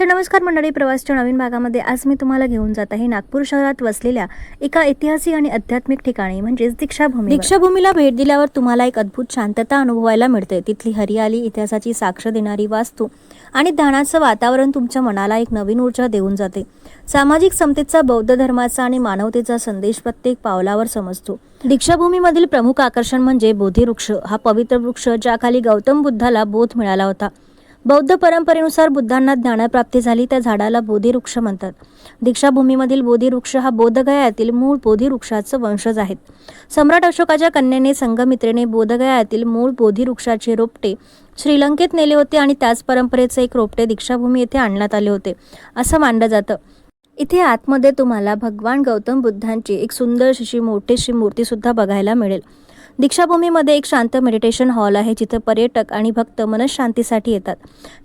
तर नमस्कार मंडळी प्रवासच्या नवीन भागामध्ये आज मी तुम्हाला घेऊन जात आहे नागपूर शहरात वसलेल्या एका ऐतिहासिक आणि आध्यात्मिक ठिकाणी म्हणजेच दीक्षाभूमी दीक्षाभूमीला भेट दिल्यावर तुम्हाला एक अद्भुत शांतता अनुभवायला मिळते. तिथली हरियाली इतिहासाची साक्ष देणारी वास्तू आणि ध्यानाचं वातावरण तुमच्या मनाला एक नवीन ऊर्जा देऊन जाते. सामाजिक समतेचा बौद्ध धर्माचा आणि मानवतेचा संदेश प्रत्येक पावलावर समजतो. दीक्षाभूमीमधील प्रमुख आकर्षण म्हणजे बोधी वृक्ष हा पवित्र वृक्ष ज्याखाली गौतम बुद्धाला बोध मिळाला होता. बौद्ध परंपरेनुसार बुद्धांना ज्ञानप्राप्ती झाली त्या झाडाला बोधिवृक्ष म्हणतात. दीक्षाभूमीमधील बोधिवृक्ष हा बोधगयातील मूळ बोधिवृक्षाचं वंशज आहेत. सम्राट अशोकाच्या कन्येने संघमित्रेने बोधगयातील मूळ बोधिवृक्षाचे रोपटे श्रीलंकेत नेले होते आणि त्याच परंपरेचे एक रोपटे दीक्षाभूमी येथे आणण्यात आले होते असं मानलं जातं. इथे आतमध्ये तुम्हाला भगवान गौतम बुद्धांची एक सुंदर अशी मोठीशी मूर्ती सुद्धा बघायला मिळेल. दीक्षाभूमीमध्ये एक शांत मेडिटेशन हॉल आहे जिथे पर्यटक आणि भक्त मनशांतीसाठी येतात.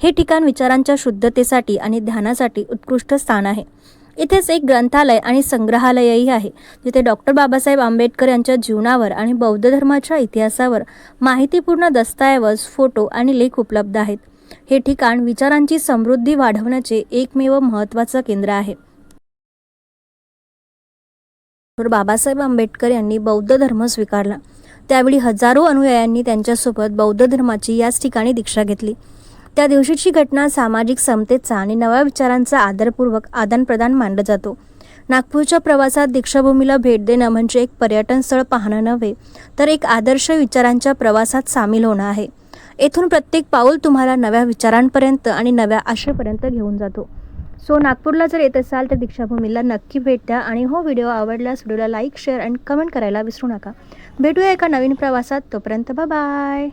हे ठिकाण विचारांच्या शुद्धतेसाठी आणि ध्यानासाठी उत्कृष्ट स्थान आहे. इथेच एक ग्रंथालय आणि संग्रहालयही आहे जिथे डॉक्टर बाबासाहेब आंबेडकर यांच्या जीवनावर आणि बौद्ध धर्माच्या इतिहासावर माहितीपूर्ण दस्तऐवज फोटो आणि लेख उपलब्ध आहेत. हे ठिकाण विचारांची समृद्धी वाढवण्याचे एकमेव महत्त्वाचं केंद्र आहे. तर बाबासाहेब आंबेडकर यांनी बौद्ध धर्म स्वीकारला. त्यावेळी हजारो अनुयायांनी त्यांच्यासोबत बौद्ध धर्माची याच ठिकाणी दीक्षा घेतली. त्या दिवशीची घटना सामाजिक समतेचा आणि नव्या विचारांचा आदरपूर्वक आदानप्रदान मानलं जातो. नागपूरच्या प्रवासात दीक्षाभूमीला भेट देणं म्हणजे एक पर्यटन स्थळ पाहणं नव्हे तर एक आदर्श विचारांच्या प्रवासात सामील होणं आहे. येथून प्रत्येक पाऊल तुम्हाला नव्या विचारांपर्यंत आणि नव्या आशेपर्यंत घेऊन जातो. सो नागपूरला जर येत असाल तर दीक्षाभूमीला नक्की भेट द्या आणि हो व्हिडिओ आवडल्यास व्हिडिओला लाईक शेअर अँड कमेंट करायला विसरू नका. भेटूया एका नवीन प्रवासात. तोपर्यंत बाय